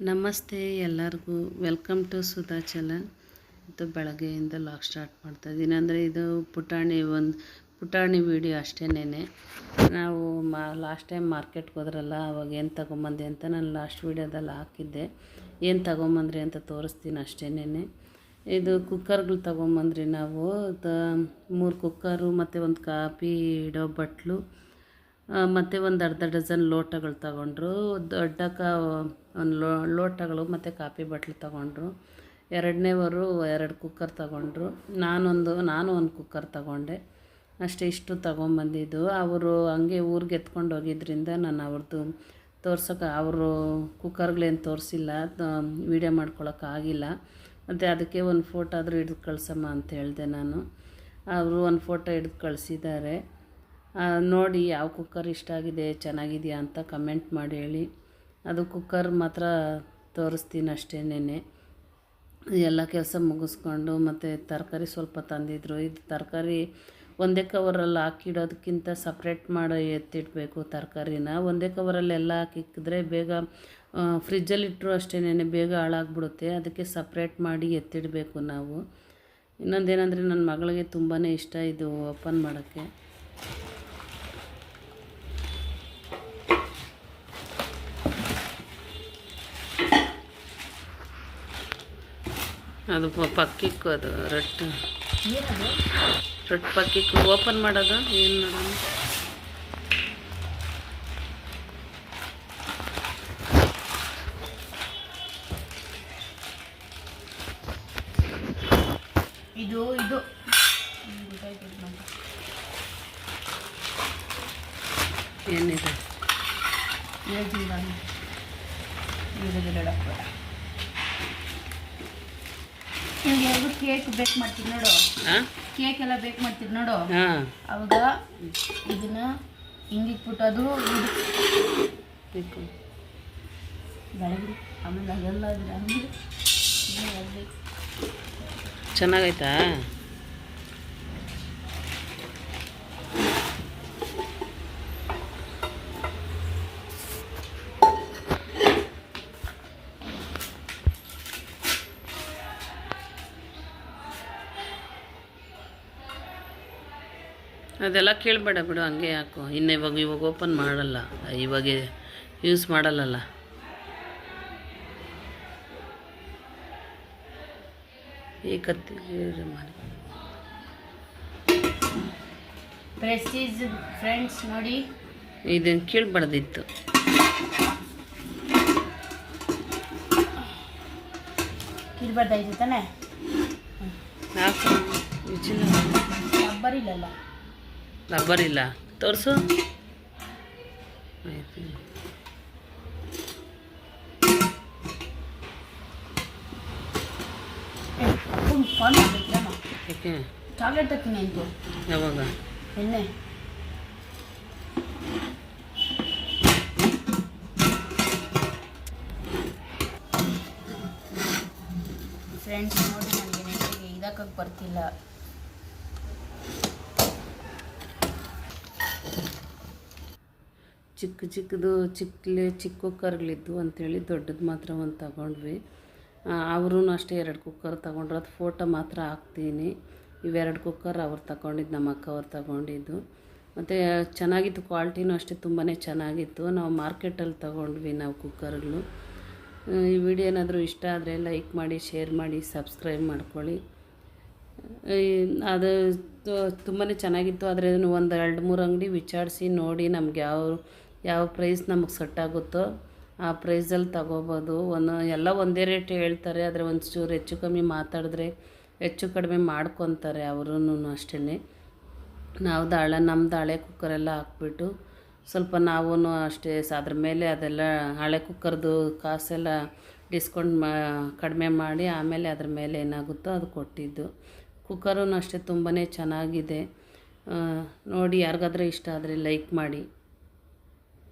ನಮಸ್ತೆ ಎಲ್ಲರಿಗೂ. Welcome to Sudha challan ಇದು ಬೆಳಗ್ಗೆಯಿಂದ ಲಾಗ್ ಸ್ಟಾರ್ಟ್ ಮಾಡ್ತಾ ಇದ್ದೀನಿ. ಅಂದರೆ ಇದು ಪುಟಾಣಿ ಒಂದು ಪುಟಾಣಿ ವಿಡಿಯೋ ಅಷ್ಟೇನೆ ನಾವು ಮಾ ಲಾಸ್ಟ್ ಟೈಮ್ ಮಾರ್ಕೆಟ್ಗೆ ಹೋದ್ರಲ್ಲ, ಅವಾಗ ಏನು ತೊಗೊಂಬಂದೆ ಅಂತ ನಾನು ಲಾಸ್ಟ್ ವೀಡಿಯೋದಲ್ಲಿ ಹಾಕಿದ್ದೆ. ಏನು ತೊಗೊಂಬಂದ್ರಿ ಅಂತ ತೋರಿಸ್ತೀನಿ ಅಷ್ಟೇನೆ ಇದು ಕುಕ್ಕರ್ಗಳು ತೊಗೊಂಬಂದ್ರಿ ನಾವು. ಮೂರು ಕುಕ್ಕರು ಮತ್ತು ಒಂದು ಕಾಪಿ ಇಡೋ ಬಟ್ಲು ಮತ್ತು ಒಂದು ಅರ್ಧ ಡಜನ್ ಲೋಟಗಳು ತಗೊಂಡ್ರು. ದೊಡ್ಡ ಕಾ ಒಂದು ಲೋ, ಲೋಟಗಳು ಮತ್ತು ಕಾಫಿ ಬಟ್ಲು ತಗೊಂಡ್ರು. ಎರಡನೇವರು ಎರಡು ಕುಕ್ಕರ್ ತಗೊಂಡ್ರು. ನಾನೊಂದು, ನಾನು ಒಂದು ಕುಕ್ಕರ್ ತಗೊಂಡೆ. ಅಷ್ಟೇ ಇಷ್ಟು ತಗೊಂಬಂದಿದ್ದು. ಅವರು ಹಂಗೆ ಊರಿಗೆ ಎತ್ಕೊಂಡು ಹೋಗಿದ್ರಿಂದ ನಾನು ಅವ್ರದ್ದು ತೋರ್ಸೋಕೆ, ಅವರು ಕುಕ್ಕರ್ಗಳೇನು ತೋರಿಸಿಲ್ಲ ವೀಡಿಯೋ ಮಾಡ್ಕೊಳಕ್ಕಾಗಿಲ್ಲ ಮತ್ತು ಅದಕ್ಕೆ ಒಂದು ಫೋಟೋ ಆದರೂ ಹಿಡ್ದು ಕಳ್ಸಮ್ಮ ಅಂತ ಹೇಳಿದೆ ನಾನು. ಅವರು ಒಂದು ಫೋಟೋ ಹಿಡ್ದು ಕಳಿಸಿದ್ದಾರೆ. ನೋಡಿ ಯಾವ ಕುಕ್ಕರ್ ಇಷ್ಟ ಆಗಿದೆ, ಚೆನ್ನಾಗಿದೆಯಾ ಅಂತ ಕಮೆಂಟ್ ಮಾಡಿ ಹೇಳಿ. ಅದು ಕುಕ್ಕರ್ ಮಾತ್ರ ತೋರಿಸ್ತೀನಿ ಅಷ್ಟೇನೆ ಎಲ್ಲ ಕೆಲಸ ಮುಗಿಸ್ಕೊಂಡು ಮತ್ತು ತರಕಾರಿ ಸ್ವಲ್ಪ ತಂದಿದ್ರು. ಇದು ತರಕಾರಿ ಒಂದೇ ಕವರಲ್ಲಿ ಹಾಕಿಡೋದಕ್ಕಿಂತ ಸಪ್ರೇಟ್ ಮಾಡಿ ಎತ್ತಿಡಬೇಕು ತರಕಾರಿನ. ಒಂದೇ ಕವರಲ್ಲಿ ಎಲ್ಲ ಹಾಕಿಕ್ಕಿದ್ರೆ ಬೇಗ ಫ್ರಿಜ್ಜಲ್ಲಿ ಇಟ್ಟರು ಅಷ್ಟೇನೆ ಬೇಗ ಹಾಳಾಗ್ಬಿಡುತ್ತೆ. ಅದಕ್ಕೆ ಸಪ್ರೇಟ್ ಮಾಡಿ ಎತ್ತಿಡಬೇಕು ನಾವು. ಇನ್ನೊಂದೇನೆಂದರೆ ನನ್ನ ಮಗಳಿಗೆ ತುಂಬಾ ಇಷ್ಟ ಇದು ಓಪನ್ ಮಾಡೋಕ್ಕೆ. ಅದು ಪಕ್ಕಿಕ್ಕು ಅದು ರೊಟ್ಟಿ. ರೊಟ್ಟಿ ಪಕ್ಕಿಕ್ಕು ಓಪನ್ ಮಾಡೋದು? ಏನು ಮಾಡೋಣ ಇದು ಇದು. ಏನಿದೆ? ನಿಮ್ಗೆ ಯಾವುದು ಕೇಕ್ ಬೇಕ್ ಮಾಡ್ತೀವಿ ನೋಡು. ಹಾಂ ಕೇಕ್ ಎಲ್ಲ ಬೇಕ್ ಮಾಡ್ತೀವಿ ನೋಡು. ಹಾಂ. ಅವಾಗ ಇದನ್ನ ಹಿಂಗಿಟ್ಬಿಟ್ಟು ಅದು ಬೆಳಗ್ಗೆ ಆಮೇಲೆ ಅದೆಲ್ಲ ಚೆನ್ನಾಗೈತಾ? ಅದೆಲ್ಲ ಕೇಳಬೇಡ ಬಿಡು ಹಂಗೆ ಯಾಕು. ಇನ್ನು ಇವಾಗ ಇವಾಗ ಓಪನ್ ಮಾಡಲ್ಲ. ಇವಾಗ ಯೂಸ್ ಮಾಡಲ್ಲಲ್ಲ. ಈ ಕತ್ತಿ ಮಾಡಿ? ಪ್ರೆಸ್ಟೀಜ್ ಫ್ರೆಂಡ್ಸ್ ನೋಡಿ. ಇದನ್ನು ಕೇಳಬಾರ್ದಿತ್ತು. ಕೇಳಬಾರ್ದಾಯ್ತು ತಾನೆ? ಬರೀಲಲ್ಲ ರಬ್ಬರ್ ಇಲ್ಲ ತೋರಿಸು. ಆಯ್ತು. ಯಾಕೆ? ಚಾಕ್ಲೇಟ್ ಅಂತು. ಯಾವಾಗ? ಎಣ್ಣೆ. ಫ್ರೆಂಡ್ಸ್ ನೋಡಿ ನನಗೆ ನೆಟ್ಟಿಗೆ ಇದಕ್ಕೆ ಬರ್ತಿಲ್ಲ. ಚಿಕ್ಕ ಚಿಕ್ಕದು ಚಿಕ್ಕಲೆ ಚಿಕ್ಕ ಕುಕ್ಕರ್ಗಳಿದ್ದು ಅಂಥೇಳಿ ದೊಡ್ಡದು ಮಾತ್ರ ಒಂದು ತಗೊಂಡ್ವಿ. ಅವರು ಅಷ್ಟೇ ಎರಡು ಕುಕ್ಕರ್ ತಗೊಂಡ್ರು. ಅದು ಫೋಟೋ ಮಾತ್ರ ಹಾಕ್ತೀನಿ. ಇವೆರಡು ಕುಕ್ಕರ್ ಅವ್ರು ತಗೊಂಡಿದ್ದು ನಮ್ಮ ಅಕ್ಕ ಅವ್ರು ತಗೊಂಡಿದ್ದು. ಮತ್ತು ಚೆನ್ನಾಗಿತ್ತು ಕ್ವಾಲಿಟಿನೂ ಅಷ್ಟೇ ತುಂಬಾ ಚೆನ್ನಾಗಿತ್ತು. ನಾವು ಮಾರ್ಕೆಟಲ್ಲಿ ತಗೊಂಡ್ವಿ ನಾವು ಕುಕ್ಕರ್ಗಳು. ಈ ವಿಡಿಯೋ ಏನಾದರೂ ಇಷ್ಟ ಆದರೆ ಲೈಕ್ ಮಾಡಿ, ಶೇರ್ ಮಾಡಿ, ಸಬ್ಸ್ಕ್ರೈಬ್ ಮಾಡ್ಕೊಳ್ಳಿ. ಅದು ತುಂಬಾ ಚೆನ್ನಾಗಿತ್ತು. ಆದರೆ ಒಂದು ಎರಡು ಮೂರು ಅಂಗಡಿ ವಿಚಾರಿಸಿ ನೋಡಿ ನಮ್ಗೆ ಯಾವ ಯಾವ ಪ್ರೈಸ್ ನಮಗೆ ಸೆಟ್ ಆಗುತ್ತೋ ಆ ಪ್ರೈಸಲ್ಲಿ ತಗೋಬೋದು. ಒಂದು, ಎಲ್ಲ ಒಂದೇ ರೇಟ್ ಹೇಳ್ತಾರೆ, ಆದರೆ ಒಂದು ಚೂರು ಹೆಚ್ಚು ಕಮ್ಮಿ ಮಾತಾಡಿದ್ರೆ ಹೆಚ್ಚು ಕಡಿಮೆ ಮಾಡ್ಕೊತಾರೆ ಅವರೂ ಅಷ್ಟೇ ನಾವು ದಾಳೆ ನಮ್ಮ ದಾಳೆ ಕುಕ್ಕರೆಲ್ಲ ಹಾಕ್ಬಿಟ್ಟು ಸ್ವಲ್ಪ ನಾವೂ ಅಷ್ಟೇ ಅದ್ರ ಮೇಲೆ ಅದೆಲ್ಲ ಹಳೆ ಕುಕ್ಕರ್ದು ಕಾಸೆಲ್ಲ ಡಿಸ್ಕೌಂಟ್ ಮಾ, ಕಡಿಮೆ ಮಾಡಿ ಆಮೇಲೆ ಅದ್ರ ಮೇಲೆ ಏನಾಗುತ್ತೋ ಅದು ಕೊಟ್ಟಿದ್ದು. ಕುಕ್ಕರೂ ಅಷ್ಟೇ ತುಂಬಾ ಚೆನ್ನಾಗಿದೆ. ನೋಡಿ ಯಾರಿಗಾದ್ರೂ ಇಷ್ಟ ಆದರೆ ಲೈಕ್ ಮಾಡಿ.